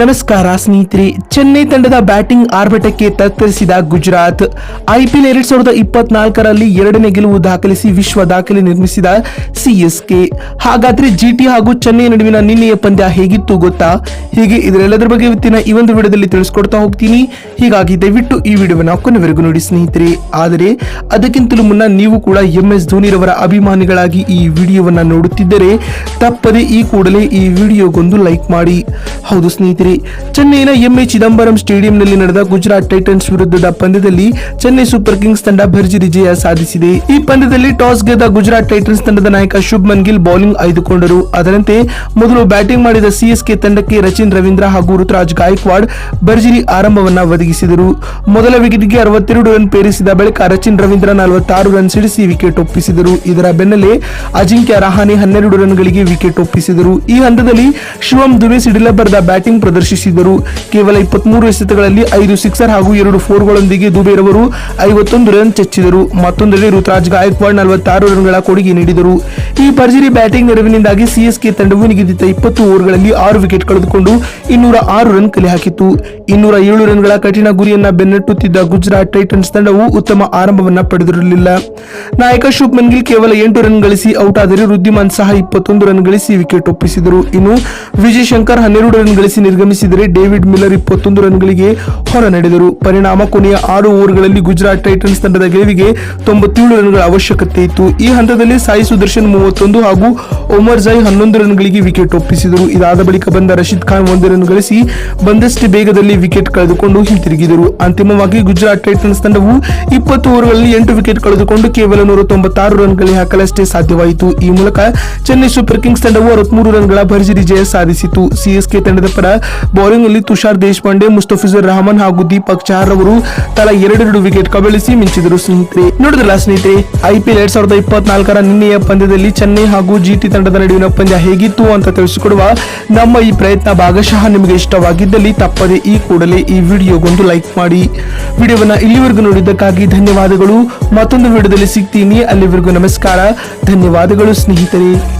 ನಮಸ್ಕಾರ ಸ್ನೇಹಿತರೆ, ಚೆನ್ನೈ ತಂಡದ ಬ್ಯಾಟಿಂಗ್ ಆರ್ಭಟಕ್ಕೆ ತತ್ತರಿಸಿದ ಗುಜರಾತ್. ಐಪಿಎಲ್ ಎರಡ್ ಸಾವಿರದ ಇಪ್ಪತ್ನಾಲ್ಕರಲ್ಲಿ ಎರಡನೇ ಗೆಲುವು ದಾಖಲಿಸಿ ವಿಶ್ವ ದಾಖಲೆ ನಿರ್ಮಿಸಿದ ಸಿಎಸ್ಕೆ ಹಾಗಾದ್ರೆ ಜಿಟಿ ಹಾಗೂ ಚೆನ್ನೈ ನಡುವಿನ ನಿನ್ನೆಯ ಪಂದ್ಯ ಹೇಗಿತ್ತು ಗೊತ್ತಾ? ಹೀಗೆ ಇದರೆಲ್ಲದರ ಬಗ್ಗೆ ಇವತ್ತಿನ ಈ ಒಂದು ವಿಡಿಯೋದಲ್ಲಿ ತಿಳಿಸ್ಕೊಡ್ತಾ ಹೋಗ್ತೀನಿ. ಹೀಗಾಗಿ ದಯವಿಟ್ಟು ಈ ವಿಡಿಯೋವನ್ನು ಕೊನೆವರೆಗೂ ನೋಡಿ ಸ್ನೇಹಿತರೆ. ಆದರೆ, ಅದಕ್ಕಿಂತಲೂ ಮುನ್ನ ನೀವು ಕೂಡ ಎಂ ಎಸ್ ಧೋನಿರವರ ಅಭಿಮಾನಿಗಳಾಗಿ ಈ ವಿಡಿಯೋವನ್ನು ನೋಡುತ್ತಿದ್ದರೆ, ತಪ್ಪದೆ ಈ ಕೂಡಲೇ ಈ ವಿಡಿಯೋಗೊಂದು ಲೈಕ್ ಮಾಡಿ. ಹೌದು ಸ್ನೇಹಿತರೆ, ಚೆನ್ನೈನ ಎಂಎ ಚಿದಂಬರಂ ಸ್ಟೇಡಿಯಂನಲ್ಲಿ ನಡೆದ ಗುಜರಾತ್ ಟೈಟನ್ಸ್ ವಿರುದ್ಧದ ಪಂದ್ಯದಲ್ಲಿ ಚೆನ್ನೈ ಸೂಪರ್ ಕಿಂಗ್ಸ್ ತಂಡ ಭರ್ಜರಿ ಜಯ ಸಾಧಿಸಿದೆ. ಈ ಪಂದ್ಯದಲ್ಲಿ ಟಾಸ್ ಗೆದ್ದ ಗುಜರಾತ್ ಟೈಟನ್ಸ್ ತಂಡದ ನಾಯಕ ಶುಭ್ಮನ್ ಗಿಲ್ ಬೌಲಿಂಗ್ ಆಯ್ದುಕೊಂಡರು. ಅದರಂತೆ ಮೊದಲು ಬ್ಯಾಟಿಂಗ್ ಮಾಡಿದ ಸಿಎಸ್ಕೆ ತಂಡಕ್ಕೆ ರಚಿನ್ ರವೀಂದ್ರ ಹಾಗೂ ಋತುರಾಜ್ ಗಾಯಕ್ವಾಡ್ ಭರ್ಜರಿ ಆರಂಭವನ್ನ ಒದಗಿಸಿದರು. ಮೊದಲ ವಿಕೆಟ್ಗೆ ಅರವತ್ತೆರಡು ರನ್ ಪೇರಿಸಿದ ಬಳಿಕ ರಚಿನ್ ರವೀಂದ್ರ ನಲವತ್ತಾರು ರನ್ ಸಿಡಿಸಿ ವಿಕೆಟ್ ಒಪ್ಪಿಸಿದರು. ಇದರ ಬೆನ್ನಲ್ಲೇ ಅಜಿಂಕ್ಯ ರಹಾನೆ ಹನ್ನೆರಡು ರನ್ಗಳಿಗೆ ವಿಕೆಟ್ ಒಪ್ಪಿಸಿದರು. ಈ ಹಂತದಲ್ಲಿ ಶಿವಂ ದುಬೆ ಸಿಡಿಲಬರದ ಬ್ಯಾಟಿಂಗ್ ಪ್ರದರ್ಶಿಸಿದರು. ಕೇವಲ ಇಪ್ಪತ್ಮೂರು ಎಸೆತಗಳಲ್ಲಿ ಐದು ಸಿಕ್ಸರ್ ಹಾಗೂ ಎರಡು ಫೋರ್ಗಳೊಂದಿಗೆ ದುಬೇರವರು ಐವತ್ತೊಂದು ರನ್ ಚಚ್ಚಿದರು. ಮತ್ತೊಂದೆಡೆ ಋತುರಾಜ್ ಗಾಯಕ್ವಾಡ್ ನಲವತ್ತಾರು ರನ್ಗಳ ಕೊಡುಗೆ ನೀಡಿದರು. ಈ ಭರ್ಜರಿ ಬ್ಯಾಟಿಂಗ್ ನೆರವಿನಿಂದಾಗಿ ಸಿಎಸ್ಕೆ ತಂಡವು ನಿಗದಿತ ಇಪ್ಪತ್ತು ಓವರ್ಗಳಲ್ಲಿ ಆರು ವಿಕೆಟ್ ಕಳೆದುಕೊಂಡು ಇನ್ನೂರ ಆರು ರನ್ ಕಲೆ ಹಾಕಿತ್ತು. ಇನ್ನೂರ ಏಳು ರನ್ಗಳ ಕಠಿಣ ಗುರಿಯನ್ನ ಬೆನ್ನಟ್ಟುತ್ತಿದ್ದ ಗುಜರಾತ್ ಟೈಟನ್ಸ್ ತಂಡವು ಉತ್ತಮ ಆರಂಭವನ್ನ ಪಡೆದಿರಲಿಲ್ಲ. ನಾಯಕ ಶುಭ್ಮನ್ ಗಿಲ್ ಕೇವಲ ಎಂಟು ರನ್ ಗಳಿಸಿ ಔಟ್ ಆದರೆ ವೃದ್ಧಿಮಾನ್ ಸಹ ಇಪ್ಪತ್ತೊಂದು ರನ್ ಗಳಿಸಿ ವಿಕೆಟ್ ಒಪ್ಪಿಸಿದರು. ಇನ್ನು ವಿಜಯ್ ಶಂಕರ್ ಹನ್ನೆರಡು ರನ್ ಗಳಿಸಿ ನಿರ್ಗಮಿಸಿದರೆ ಡೇವಿಡ್ ಮಿಲ್ಲರ್ ಇಪ್ಪತ್ತೊಂದು ರನ್ಗಳಿಗೆ ಹೊರ ನಡೆದರು. ಪರಿಣಾಮ ಕೊನೆಯ ಆರು ಓವರ್ಗಳಲ್ಲಿ ಗುಜರಾತ್ ಟೈಟನ್ಸ್ ತಂಡದ ಗೆಲುವಿಗೆ ತೊಂಬತ್ತೇಳು ರನ್ಗಳ ಅವಶ್ಯಕತೆ ಇತ್ತು. ಈ ಹಂತದಲ್ಲಿ ಸಾಯಿ ಸುದರ್ಶನ್ ಮೂವತ್ತೊಂದು ಹಾಗೂ ಒಮರ್ ಜೈ ಹನ್ನೊಂದು ರನ್ಗಳಿಗೆ ವಿಕೆಟ್ ಒಪ್ಪಿಸಿದರು. ಇದಾದ ಬಳಿಕ ಬಂದ ರಶೀದ್ ಖಾನ್ ಒಂದು ರನ್ ಗಳಿಸಿ ಬಂದಷ್ಟೇ ಬೇಗದಲ್ಲಿ ವಿಕೆಟ್ ಕಳೆದುಕೊಂಡು ಹಿಂತಿರುಗಿದರು. ಅಂತಿಮವಾಗಿ ಗುಜರಾತ್ ಟೈಟನ್ಸ್ ತಂಡವು ಇಪ್ಪತ್ತು ಓವರ್ಗಳಲ್ಲಿ ಎಂಟು ವಿಕೆಟ್ ಕಳೆದುಕೊಂಡು ಕೇವಲ ನೂರ ತೊಂಬತ್ತಾರು ರನ್ಗಳಿಗೆ ಹಾಕಲಷ್ಟೇ ಸಾಧ್ಯವಾಯಿತು. ಈ ಮೂಲಕ ಚೆನ್ನೈ ಸೂಪರ್ ಕಿಂಗ್ಸ್ ತಂಡವು ಅರವತ್ಮೂರು ರನ್ಗಳ ಭರ್ಜರಿ ಜಯ ಸಾಧಿಸಿತು. ಸಿಎಸ್ಕೆ ತಂಡದ ಪರ ಬೌಲಿಂಗ್ನಲ್ಲಿ ತುಷಾರ್ ದೇಶಪಾಂಡೆ, ಮುಸ್ತಫಿಜುರ್ ರಹಮಾನ್ ಹಾಗೂ ದೀಪಕ್ ಚಹರ್ ಅವರು ತಲಾ ಎರಡೆರಡು ವಿಕೆಟ್ ಕಬಳಿಸಿ ಮಿಂಚಿದರು ಸ್ನೇಹಿತರೆ. ನೋಡಿದ್ರಲ್ಲ ಸ್ನೇಹಿತರೆ ಐಪಿಎಲ್ ಎರಡ್ ಸಾವಿರದ ಇಪ್ಪತ್ನಾಲ್ಕರ ನಿನ್ನೆಯ ಪಂದ್ಯದಲ್ಲಿ ಚೆನ್ನೈ ಹಾಗೂ ಜಿಟಿ ತಂಡದ ನಡುವಿನ ಪಂದ್ಯ ಹೇಗಿತ್ತು ಅಂತ ತಿಳಿಸಿಕೊಡುವ ನಮ್ಮ ಈ ಪ್ರಯತ್ನ ಭಾಗಶಃ ನಿಮಗೆ ಇಷ್ಟವಾಗಿದ್ದಲ್ಲಿ ತಪ್ಪದೆ ಈ ಕೂಡಲೇ ಈ ವಿಡಿಯೋಗೊಂದು ಲೈಕ್ ಮಾಡಿ. ವಿಡಿಯೋವನ್ನ ಇಲ್ಲಿವರೆಗೂ ನೋಡಿದ್ದಕ್ಕಾಗಿ ಧನ್ಯವಾದಗಳು. ಮತ್ತೊಂದು ವಿಡಿಯೋದಲ್ಲಿ ಸಿಗ್ತೀನಿ. ಅಲ್ಲಿವರೆಗೂ ನಮಸ್ಕಾರ. ಧನ್ಯವಾದಗಳು ಸ್ನೇಹಿತರೆ.